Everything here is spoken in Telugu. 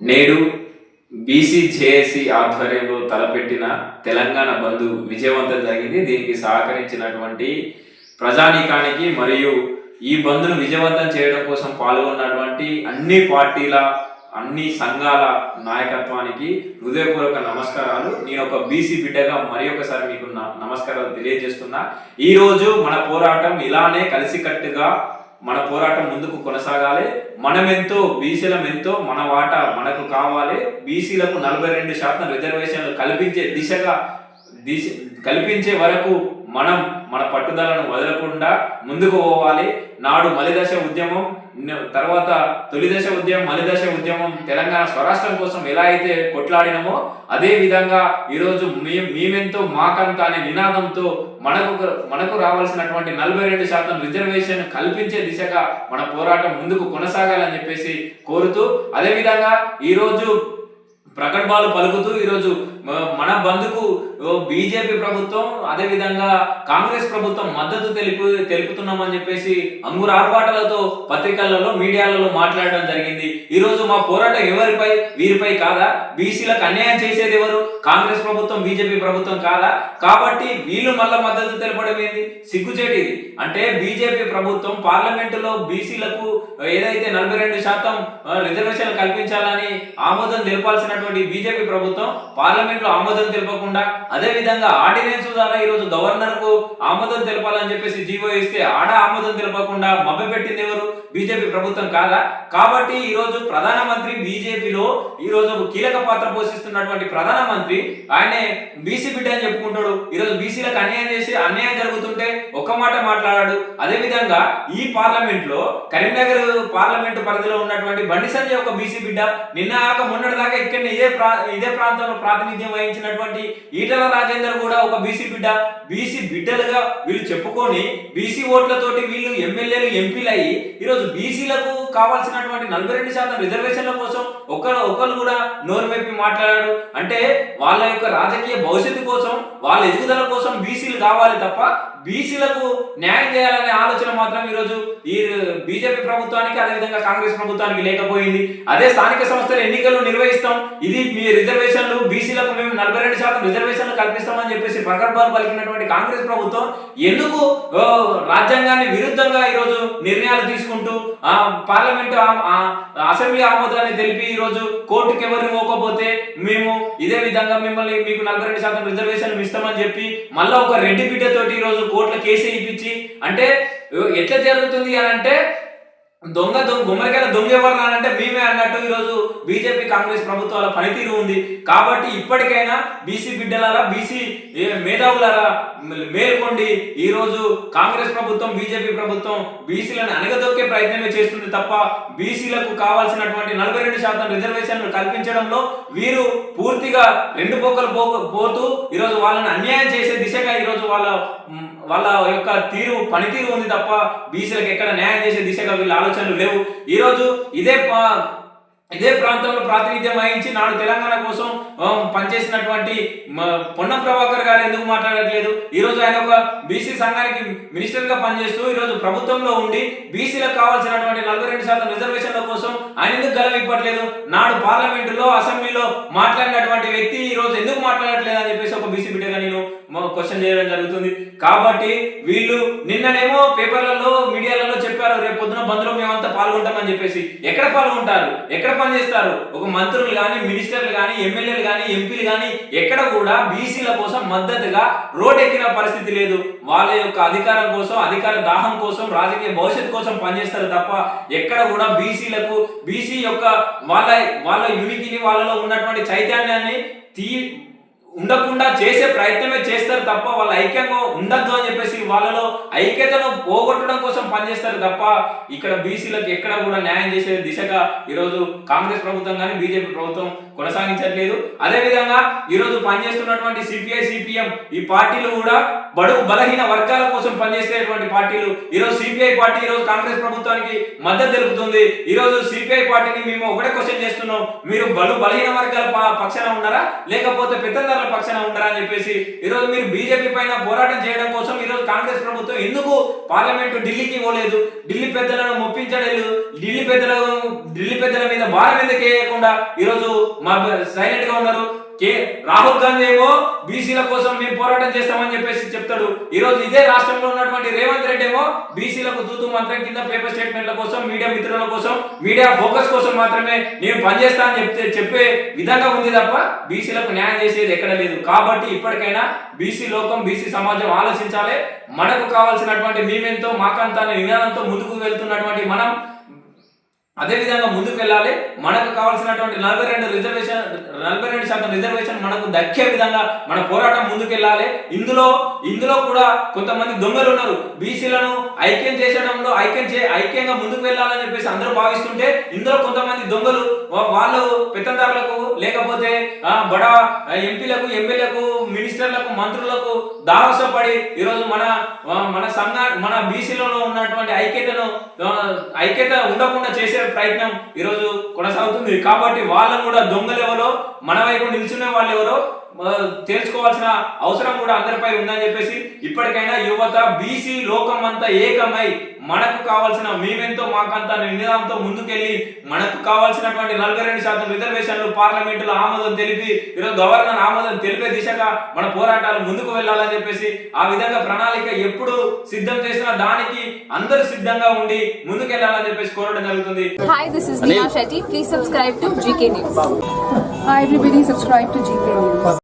నేడు బీసీ జేఏసీ ఆధ్వర్యంలో తలపెట్టిన తెలంగాణ బంధు విజయవంతం జరిగింది. దీనికి సహకరించినటువంటి ప్రజానీకానికి మరియు ఈ బంధును విజయవంతం చేయడం కోసం పాల్గొన్నటువంటి అన్ని పార్టీల అన్ని సంఘాల నాయకత్వానికి హృదయపూర్వక నమస్కారాలు. నేను ఒక బీసీ బిడ్డగా మరి ఒకసారి మీకు నమస్కారాలు తెలియజేస్తున్నా. ఈరోజు మన పోరాటం ఇలానే కలిసికట్టుగా మన పోరాటం ముందుకు కొనసాగాలి. మనమెంతో బీసీలం ఎంతో మన వాటా మనకు కావాలి. బీసీలకు నలభై రెండు శాతం రిజర్వేషన్లు కల్పించే దిశగా దిశ కల్పించే వరకు మనం మన పట్టుదలను వదలకుండా ముందుకు పోవాలి. నాడు మలిదశ ఉద్యమం తర్వాత తొలి దశ ఉద్యమం మలిదశ ఉద్యమం తెలంగాణ స్వరాష్ట్రం కోసం ఎలా అయితే కొట్లాడినామో అదే విధంగా ఈరోజు మీ మేమెంతో మాకంత అనే నినాదంతో మనకు మనకు రావాల్సినటువంటి నలభై రెండు శాతం రిజర్వేషన్ కల్పించే దిశగా మన పోరాటం ముందుకు కొనసాగాలని చెప్పేసి కోరుతూ అదేవిధంగా ఈరోజు ప్రకటనలు పలుకుతూ ఈరోజు మన బంధుకు బీజేపీ ప్రభుత్వం అదేవిధంగా కాంగ్రెస్ ప్రభుత్వం మద్దతు తెలుపు తెలుపుతున్నామని చెప్పేసి అంగుర ఆర్భాటాలతో పత్రికలలో మీడియాలలో మాట్లాడడం జరిగింది. ఈ రోజు మా పోరాటం ఎవరిపై వీరిపై కాదా? బీసీలకు అన్యాయం చేసేది ఎవరు? కాంగ్రెస్ ప్రభుత్వం బీజేపీ ప్రభుత్వం కాదా? కాబట్టి వీళ్ళు మళ్ళీ మద్దతు తెలపడం ఏంది? సిగ్గుచేటిది అంటే బీజేపీ ప్రభుత్వం పార్లమెంటులో బీసీలకు ఏదైతే నలభై రెండు శాతం రిజర్వేషన్ కల్పించాలని ఆమోదం తెలపాల్సినటువంటి బీజేపీ ప్రభుత్వం పార్లమెంట్ లో ఆమోదం తెలపకుండా అదే విధంగా ఆర్డినెన్స్ ద్వారా ఈ రోజు గవర్నర్కు ఆమోదం తెలపాలని చెప్పేసి జీవో ఇస్తే ఆడ ఆమోదం తెలపకుండా మభ్యపెట్టింది ఎవరు? బీజేపీ ప్రభుత్వం కాదా? కాబట్టి ఈ రోజు ప్రధానమంత్రి బీజేపీలో ఈ రోజు కీలక పాత్ర పోషిస్తున్నటువంటి ప్రధానమంత్రి ఆయనే బీసీ బిడ్డ అని చెప్పుకుంటాడు. ఈ రోజు బీసీలకు అన్యాయం చేసి అన్యాయం జరుగుతుంటే ఒక్క మాట మాట్లాడాడు. అదే విధంగా ఈ పార్లమెంట్లో కరీంనగర్ పార్లమెంట్ పరిధిలో ఉన్నటువంటి బండి సంజయ్ ఒక బీసీ బిడ్డ. నిన్న ఆక మొన్నటి దాకా ఇక్కడ ఇదే ప్రా ఇదే ప్రాంతంలో ప్రాతినిధ్యం వహించినటువంటి ఈటల రాజేందర్ కూడా ఒక బీసీ బిడ్డ. బీసీ బిడ్డలుగా వీళ్ళు చెప్పుకొని బీసీ ఓట్లతోటి వీళ్ళు ఎమ్మెల్యేలు ఎంపీలు అయ్యి ఈరోజు బీసీలకు కావాల్సినటువంటి నలభై రెండు శాతం రిజర్వేషన్ల కోసం ఒకరు ఒకరు కూడా నోరు మెప్పి మాట్లాడాడు. అంటే వాళ్ళ యొక్క రాజకీయ భవిష్యత్తు కోసం వాళ్ళ ఎదుగుదల కోసం బీసీలు కావాలి తప్ప బీసీలకు న్యాయం చేయాలనే ఆలోచన మాత్రం ఈరోజు ఈ బీజేపీ ప్రభుత్వానికి అదేవిధంగా కాంగ్రెస్ ప్రభుత్వానికి లేకపోయింది. అదే స్థానిక సంస్థల ఎన్నికలు నిర్వహిస్తాం. ఇది మీ రిజర్వేషన్లు బీసీలకు మేము నలభై రెండు శాతం రిజర్వేషన్లు కల్పిస్తామని చెప్పేసి ప్రగల్భాలు పలికినటువంటి కాంగ్రెస్ ప్రభుత్వం ఎందుకు రాజ్యాంగాన్ని విరుద్ధంగా ఈరోజు నిర్ణయాలు తీసుకుంటూ ఆ పార్లమెంటు అసెంబ్లీ ఆమోదాన్ని తెలిపి ఈరోజు కోర్టుకి ఎవరు పోకపోతే మేము ఇదే విధంగా మిమ్మల్ని మీకు నలభై రెండు శాతం రిజర్వేషన్ ఇస్తామని చెప్పి మళ్ళా ఒక రెడ్డి బిడ్డతోటి ఈరోజు కోర్టులో కేసు ఇప్పించి అంటే ఎట్లా జరుగుతుంది అని అంటే దొంగ దొంగ గుమ్మడికాయల దొంగ ఎవరు అంటే మేమే అన్నట్టు ఈరోజు బీజేపీ కాంగ్రెస్ ప్రభుత్వాల పనితీరు ఉంది. కాబట్టి ఇప్పటికైనా బీసీ బిడ్డలారా బీసీ మేధావులారా మేల్కొండి. ఈరోజు కాంగ్రెస్ ప్రభుత్వం బీజేపీ ప్రభుత్వం బీసీలను అణగదొక్కే ప్రయత్నమే చేస్తుంది తప్ప బీసీలకు కావాల్సినటువంటి నలభై రెండు శాతం రిజర్వేషన్లు కల్పించడంలో వీరు పూర్తిగా రెండు పోకలు పో పోతూ ఈరోజు వాళ్ళని అన్యాయం చేసే దిశగా ఈరోజు వాళ్ళ వాళ్ళ యొక్క తీరు పనితీరు ఉంది తప్ప బీసీలకు ఎక్కడ న్యాయం చేసే దిశగా వీళ్ళు ఆలోచనలు లేవు. ఈరోజు ఇదే ఇదే ప్రాంతంలో ప్రాతినిధ్యం వహించి నాడు తెలంగాణ కోసం పనిచేసినటువంటి పొన్నం ప్రభాకర్ గారు ఎందుకు మాట్లాడట్లేదు? ఈ రోజు ఆయన ఒక బీసీ సంఘానికి మినిస్టర్గా పనిచేస్తూ ఈరోజు ప్రభుత్వంలో ఉండి బీసీలకు కావాల్సినటువంటి నలభై రెండు శాతం రిజర్వేషన్ల కోసం ఆయన ఎందుకు గలం ఇవ్వట్లేదు నాడు పార్లమెంటులో అసెంబ్లీలో మాట్లాడినటువంటి వ్యక్తి ఈరోజు ఎందుకు మాట్లాడట్లేదు అని చెప్పేసి ఒక బీసీ బిడ్డగా నేను క్వశ్చన్ చేయడం జరుగుతుంది. కాబట్టి వీళ్ళు నిన్ననేమో పేపర్లలో మీడియాలలో చెప్పారు రేపు పొద్దున బంద్లో మేమంతా పాల్గొంటామని చెప్పేసి. ఎక్కడ పాల్గొంటారు? ఎక్కడ పనిచేస్తారు? ఒక మంత్రులు కానీ మినిస్టర్లు కానీ ఎమ్మెల్యేలు కానీ ఎంపీలు కానీ ఎక్కడ కూడా బీసీల కోసం మద్దతుగా రోడ్ ఎక్కిన పరిస్థితి లేదు. వాళ్ళ యొక్క అధికారం కోసం అధికార దాహం కోసం రాజకీయ భవిష్యత్తు కోసం పనిచేస్తారు తప్ప ఎక్కడ కూడా బీసీలకు బీసీ యొక్క వాళ్ళ వాళ్ళ యునికిని వాళ్ళలో ఉన్నటువంటి చైతన్యాన్ని తీ ఉండకుండా చేసే ప్రయత్నమే చేస్తారు తప్ప వాళ్ళ ఐక్యంగా ఉండద్దు అని చెప్పేసి వాళ్ళలో ఐక్యతను పోగొట్టడం కోసం పనిచేస్తారు తప్ప ఇక్కడ బీసీలకు ఎక్కడ కూడా న్యాయం చేసే దిశగా ఈరోజు కాంగ్రెస్ ప్రభుత్వం కానీ బీజేపీ ప్రభుత్వం కొనసాగించట్లేదు. అదే విధంగా ఈరోజు పనిచేస్తున్నటువంటి సిపిఐ సిపిఎం ఈ పార్టీలు కూడా బడుగు బలహీన వర్గాల కోసం పనిచేసేటువంటి పార్టీలు. ఈరోజు సిపిఐ పార్టీ ఈరోజు కాంగ్రెస్ ప్రభుత్వానికి మద్దతు తెలుపుతుంది. ఈరోజు సిపిఐ పార్టీని మేము ఒకటే క్వశ్చన్ చేస్తున్నాం. మీరు బలు బలహీన వర్గాల పక్షాన ఉన్నారా? లేకపోతే పెత్తందారుల వర్గాల పక్షాన ఉండరని చెప్పేసి ఈ రోజు మీరు బీజేపీ పైన పోరాటం చేయడం కోసం ఈ రోజు కాంగ్రెస్ ప్రభుత్వం ఎందుకు పార్లమెంటు ఢిల్లీకి పోలేదు ఢిల్లీ పెద్దలను మొప్పించలేదు. ఢిల్లీ పెద్దల ఢిల్లీ పెద్దల మీద భారం ఎందుకు వేయకుండా ఈ రోజు మా సైలెంట్గా ఉన్నారు. కే రాహుల్ గాంధీ ఏమో బీసీల కోసం మేము పోరాటం చేస్తామని చెప్పేసి చెప్తాడు. ఈ రోజు ఇదే రాష్ట్రంలో ఉన్నటువంటి రేవంత్ రెడ్డి ఏమో బీసీలకు దూతు మంత్రం కింద పేపర్ స్టేట్మెంట్ల కోసం మీడియా మిత్రుల కోసం మీడియా ఫోకస్ కోసం మాత్రమే నేను పనిచేస్తా అని చెప్తే చెప్పే విధంగా ఉంది తప్ప బీసీలకు న్యాయం చేసేది ఎక్కడ లేదు. కాబట్టి ఇప్పటికైనా బీసీ లోకం బీసీ సమాజం ఆలోచించాలి. మనకు కావాల్సినటువంటి మేమెంతో మాకంతా విధానంతో నినాదంతో ముందుకు వెళ్తున్నటువంటి మనం అదే విధంగా ముందుకు వెళ్ళాలి. మనకు కావాల్సినటువంటి నలభై రెండు రిజర్వేషన్ నలభై రెండు శాతం రిజర్వేషన్ మనకు దక్కే విధంగా మన పోరాటం ముందుకెళ్ళాలి. ఇందులో ఇందులో కూడా కొంతమంది దొంగలు ఉన్నారు. బీసీలను ఐక్యం చేసడంలో ఐక్యం చే ఐక్యంగా ముందుకు వెళ్ళాలని చెప్పేసి అందరూ భావిస్తుంటే ఇందులో కొంతమంది దొంగలు వాళ్ళు పెత్తందారులకు లేకపోతే బడా ఎంపీలకు ఎమ్మెల్యేలకు మినిస్టర్లకు మంత్రులకు దావసపడి ఈరోజు మన మన సంఘ మన బీసీలలో ఉన్నటువంటి ఐక్యతను ఐక్యత ఉండకుండా చేసే ప్రయత్నం ఈరోజు కొనసాగుతుంది. కాబట్టి వాళ్ళను కూడా దొంగలు ఎవరో మన వైపు నిల్చునే వాళ్ళు ఎవరో తెలుసుకోవాల్సిన అవసరం కూడా అందరిపై ఉందని చెప్పేసి ఇప్పటికైనా యువత బీసీ లోకం అంతా ఏకమై మనకు కావాల్సిన మేమెంతో మాకంతా నినాదంతో ముందుకెళ్ళి మనకు కావాల్సినటువంటి నలభై రెండు శాతం రిజర్వేషన్లు పార్లమెంటులో ఆమోదం తెలిపి ఈరోజు గవర్నర్ ఆమోదం తెలిపే దిశగా మన పోరాటాలు ముందుకు వెళ్ళాలని చెప్పేసి ఆ విధంగా ప్రణాళిక ఎప్పుడు సిద్ధం చేసినా దానికి అందరూ సిద్ధంగా ఉండి ముందుకెళ్ళాలని చెప్పేసి కోరడం జరుగుతుంది GK News. Hi everybody, subscribe to GK News.